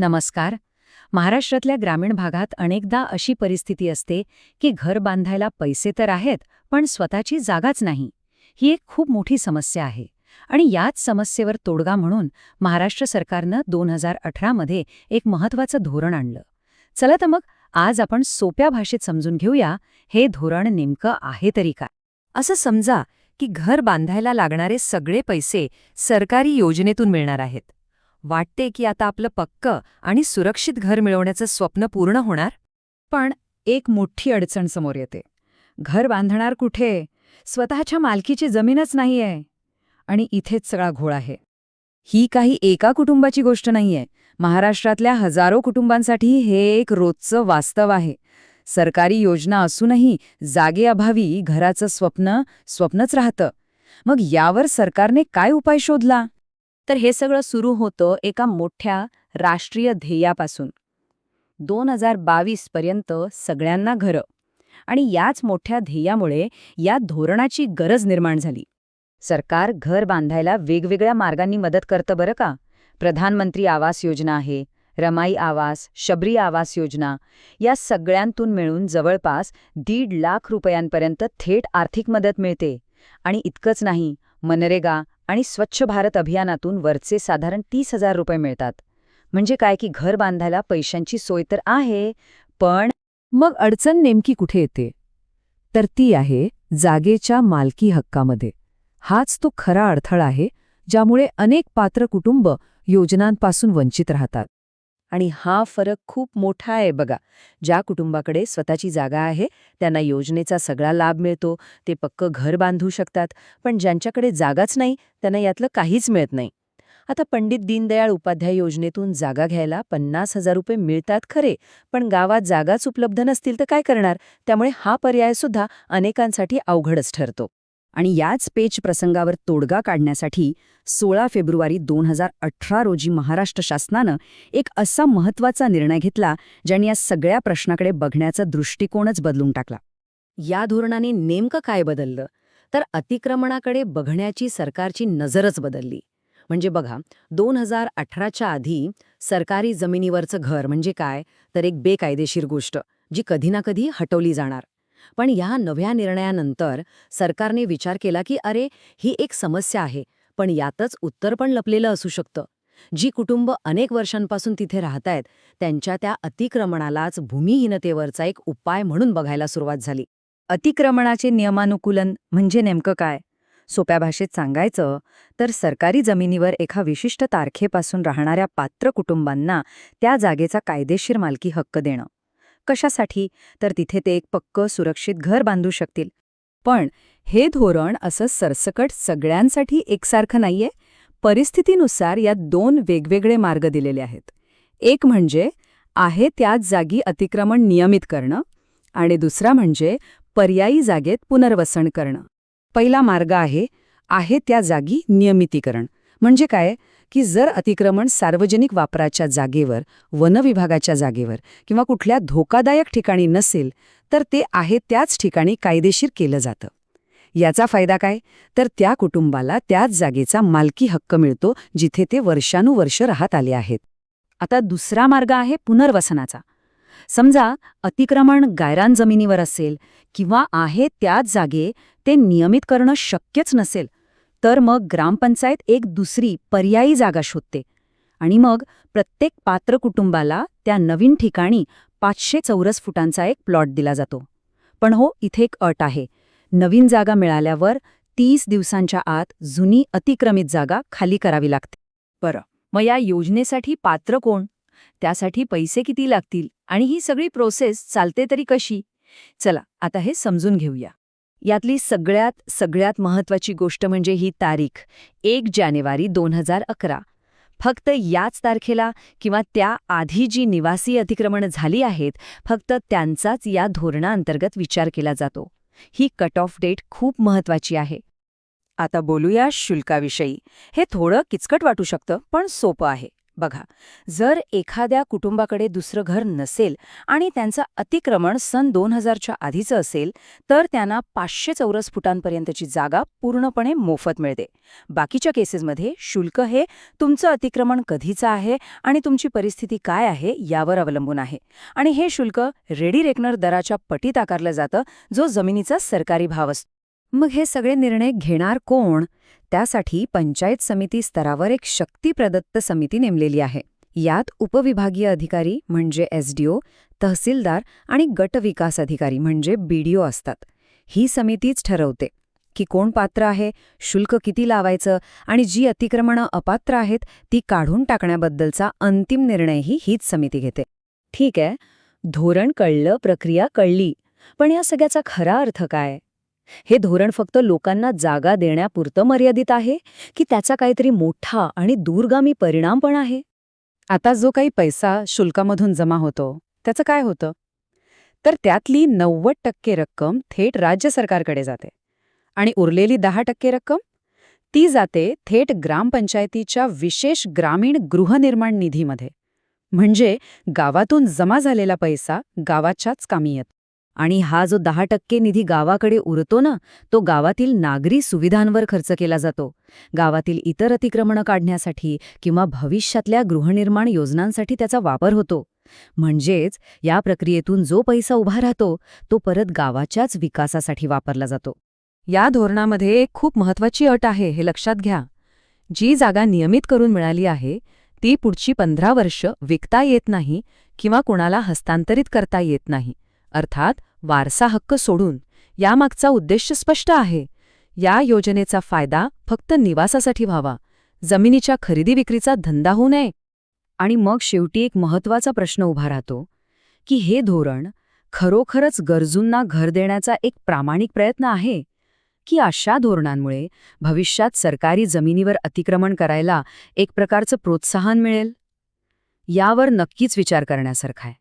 नमस्कार. महाराष्ट्रातल्या ग्रामीण भागात अनेकदा अशी परिस्थिती असते की घर बांधायला पैसे तर आहेत पण स्वतःची जागाच नाही. ही एक खूप मोठी समस्या आहे. आणि याच समस्येवर तोडगा म्हणून महाराष्ट्र सरकारनं दोन हजार अठरामध्ये एक महत्वाचं धोरण आणलं. चला तर मग आज आपण सोप्या भाषेत समजून घेऊया हे धोरण नेमकं आहे तरी काय? असं समजा की घर बांधायला लागणारे सगळे पैसे सरकारी योजनेतून मिळणार आहेत. वाटते की आता आपलं पक्क आणि सुरक्षित घर मिळवण्याचं स्वप्न पूर्ण होणार? पण एक मोठी अडचण समोर येते. घर बांधणार कुठे? स्वतःच्या मालकीची जमीनच नाहीये. आणि इथेच सगळा घोळ आहे. ही काही एका कुटुंबाची गोष्ट नाहीये. महाराष्ट्रातल्या हजारो कुटुंबांसाठी हे एक रोजचं वास्तव आहे. सरकारी योजना असूनही जागेअभावी घराचं स्वप्न स्वप्नच राहतं. मग यावर सरकारने काय उपाय शोधला? तर हे सगळं सुरू होतं एका मोठ्या राष्ट्रीय ध्येयापासून. दोन हजार बावीस पर्यंत सगळ्यांना घरं. आणि याच मोठ्या ध्येयामुळे या धोरणाची गरज निर्माण झाली. सरकार घर बांधायला वेगवेगळ्या मार्गांनी मदत करतं बरं का? प्रधानमंत्री आवास योजना आहे रमाई आवास शबरी आवास योजना या सगळ्यांतून मिळून जवळपास दीड लाख रुपयांपर्यंत थेट आर्थिक मदत मिळते. आणि इतकंच नाही मनरेगा आणि स्वच्छ भारत अभियानातून वरचे साधारण तीस हजार रुपये मिळतात. म्हणजे काय की घर बांधायला पैशांची सोय तर आहे पण मग अडचण नेमकी कुठे येते? तर ती आहे जागेच्या मालकी हक्कामध्ये. हाच तो खरा अडथळा आहे ज्यामुळे अनेक पात्र कुटुंब योजनांपासून वंचित राहतात. आणि हा फरक खूप मोठा आहे बघा. ज्या कुटुंबाकडे स्वतःची जागा आहे त्यांना योजनेचा सगळा लाभ मिळतो ते पक्क घर बांधू शकतात पण ज्यांच्याकडे जागाच नाही त्यांना यातलं काहीच मिळत नाही. आता पंडित दीनदयाळ उपाध्याय योजनेतून जागा घ्यायला पन्नास हजार रुपये मिळतात खरे पण गावात जागाच उपलब्ध नसतील तर काय करणार? त्यामुळे हा पर्याय सुद्धा अनेकांसाठी अवघडच ठरतो. आणि याच पेच प्रसंगावर तोडगा काढण्यासाठी सोळा फेब्रुवारी दोन हजार अठरा रोजी महाराष्ट्र शासनानं एक असा महत्त्वाचा निर्णय घेतला ज्याने या सगळ्या प्रश्नाकडे बघण्याचा दृष्टिकोनच बदलून टाकला. या धोरणाने नेमकं काय बदललं? तर अतिक्रमणाकडे बघण्याची सरकारची नजरच बदलली. म्हणजे बघा दोन हजार अठराच्या आधी सरकारी जमिनीवरचं घर म्हणजे काय? तर एक बेकायदेशीर गोष्ट जी कधी ना कधी हटवली जाणार. पण या नव्या निर्णयानंतर सरकारने विचार केला की अरे ही एक समस्या आहे पण यातच उत्तर पण लपलेलं असू शकतं. जी कुटुंब अनेक वर्षांपासून तिथे राहतायत त्यांच्या त्या अतिक्रमणालाच भूमिहीनतेवरचा एक उपाय म्हणून बघायला सुरुवात झाली. अतिक्रमणाचे नियमानुकूलन म्हणजे नेमकं काय? सोप्या भाषेत सांगायचं तर सरकारी जमिनीवर एका विशिष्ट तारखेपासून राहणाऱ्या पात्र कुटुंबांना त्या जागेचा कायदेशीर मालकी हक्क देणं. कशासाठी तर तिथे ते एक पक्क सुरक्षित घर बांधू शकतील. पण हे धोरण असं सरसकट सगळ्यांसाठी एकसारखं नाहीये. परिस्थितीनुसार यात दोन वेगवेगळे मार्ग दिलेले आहेत. एक म्हणजे आहे त्याच जागी अतिक्रमण नियमित करणं आणि दुसरा म्हणजे पर्यायी जागेत पुनर्वसन करणं. पहिला मार्ग आहे आहे त्या जागी नियमितीकरण. म्हणजे काय? की जर अतिक्रमण सार्वजनिक वापराच्या जागेवर वनविभागाच्या जागेवर किंवा कुठल्या धोकादायक ठिकाणी नसेल तर ते आहे त्याच ठिकाणी कायदेशीर केलं जातं. याचा फायदा काय? तर त्या कुटुंबाला त्याच जागेचा मालकी हक्क मिळतो जिथे ते वर्षानुवर्ष राहत आले आहेत. आता दुसरा मार्ग आहे पुनर्वसनाचा. समजा अतिक्रमण गायरान जमिनीवर असेल किंवा आहे त्याच जागे ते नियमित करणं शक्यच नसेल तर मग ग्रामपंचायत एक दुसरी पर्यायी जागा शोधते आणि मग प्रत्येक पात्र कुटुंबाला त्या नवीन ठिकाणी पाचशे चौरस फुटांचा एक प्लॉट दिला जातो. पण हो इथे एक अट आहे. नवीन जागा मिळाल्यावर तीस दिवसांच्या आत जुनी अतिक्रमित जागा खाली करावी लागते. बरं मग या योजनेसाठी पात्र कोण? त्यासाठी पैसे किती लागतील? आणि ही सगळी प्रोसेस चालते तरी कशी? चला आता हे समजून घेऊया. यातली सगळ्यात सगळ्यात महत्वाची गोष्ट म्हणजे ही तारीख एक जानेवारी दोन हजार अकरा. फक्त याच तारखेला किंवा त्या आधी जी निवासी अतिक्रमण झाली आहेत फक्त त्यांचाच या धोरणाअंतर्गत विचार केला जातो. ही कट ऑफ डेट खूप महत्वाची आहे. आता बोलूया शुल्काविषयी. हे थोडं किचकट वाटू शकतं पण सोपं आहे. बघा जर एखाद्या कुटुंबाकडे दुसरं घर नसेल आणि त्यांचं अतिक्रमण सन दोन हजारच्या आधीचं असेल तर त्यांना पाचशे चौरस फुटांपर्यंतची जागा पूर्णपणे मोफत मिळते. बाकीच्या केसेसमध्ये शुल्क हे तुमचं अतिक्रमण कधीचं आहे आणि तुमची परिस्थिती काय आहे यावर अवलंबून आहे. आणि हे शुल्क रेडी रेकनर दराच्या पटीत आकारलं जातं जो जमिनीचा सरकारी भाव असतो. मग हे सगळे निर्णय घेणार कोण? त्यासाठी पंचायत समिती स्तरावर एक शक्तीप्रदत्त समिती नेमलेली आहे. यात उपविभागीय अधिकारी म्हणजे एसडीओ तहसीलदार आणि गट विकास अधिकारी म्हणजे बीडीओ असतात. ही समितीच ठरवते की कोण पात्र आहे शुल्क किती लावायचं आणि जी अतिक्रमणं अपात्र आहेत ती काढून टाकण्याबद्दलचा अंतिम निर्णयही हीच समिती घेते. ठीक आहे धोरण कळलं प्रक्रिया कळली पण या सगळ्याचा खरा अर्थ काय? हे धोरण फक्त लोकांना जागा देण्यापुरतं मर्यादित आहे की त्याचा काहीतरी मोठा आणि दूरगामी परिणाम पण आहे? आता जो काही पैसा शुल्कामधून जमा होतो त्याचं काय होतं? तर त्यातली नव्वद टक्के रक्कम थेट राज्य सरकारकडे जाते आणि उरलेली दहा टक्के रक्कम ती जाते थेट ग्रामपंचायतीच्या विशेष ग्रामीण गृहनिर्माण निधीमध्ये. म्हणजे गावातून जमा झालेला पैसा गावाच्याच कामी येतो. आणि हा जो दहा टक्के निधी गावाकडे उरतो ना तो गावातील नागरी सुविधांवर खर्च केला जातो. गावातील इतर अतिक्रमणं काढण्यासाठी किंवा भविष्यातल्या गृहनिर्माण योजनांसाठी त्याचा वापर होतो. म्हणजेच या प्रक्रियेतून जो पैसा उभा राहतो तो परत गावाच्याच विकासासाठी वापरला जातो. या धोरणामध्ये एक खूप महत्वाची अट आहे हे लक्षात घ्या. जी जागा नियमित करून मिळाली आहे ती पुढची पंधरा वर्ष विकता येत नाही किंवा कुणाला हस्तांतरित करता येत नाही. अर्थात वारसा हक्क सोडून. यामागचा उद्देश स्पष्ट आहे. या योजनेचा फायदा फक्त निवासासाठी व्हावा. जमिनीच्या खरेदी विक्रीचा धंदा होऊ नये. आणि मग शेवटी एक महत्त्वाचा प्रश्न उभा राहतो की हे धोरण खरोखरच गरजूंना घर देण्याचा एक प्रामाणिक प्रयत्न आहे? की अशा धोरणांमुळे भविष्यात सरकारी जमिनीवर अतिक्रमण करायला एक प्रकारचं प्रोत्साहन मिळेल? यावर नक्कीच विचार करण्यासारखा आहे.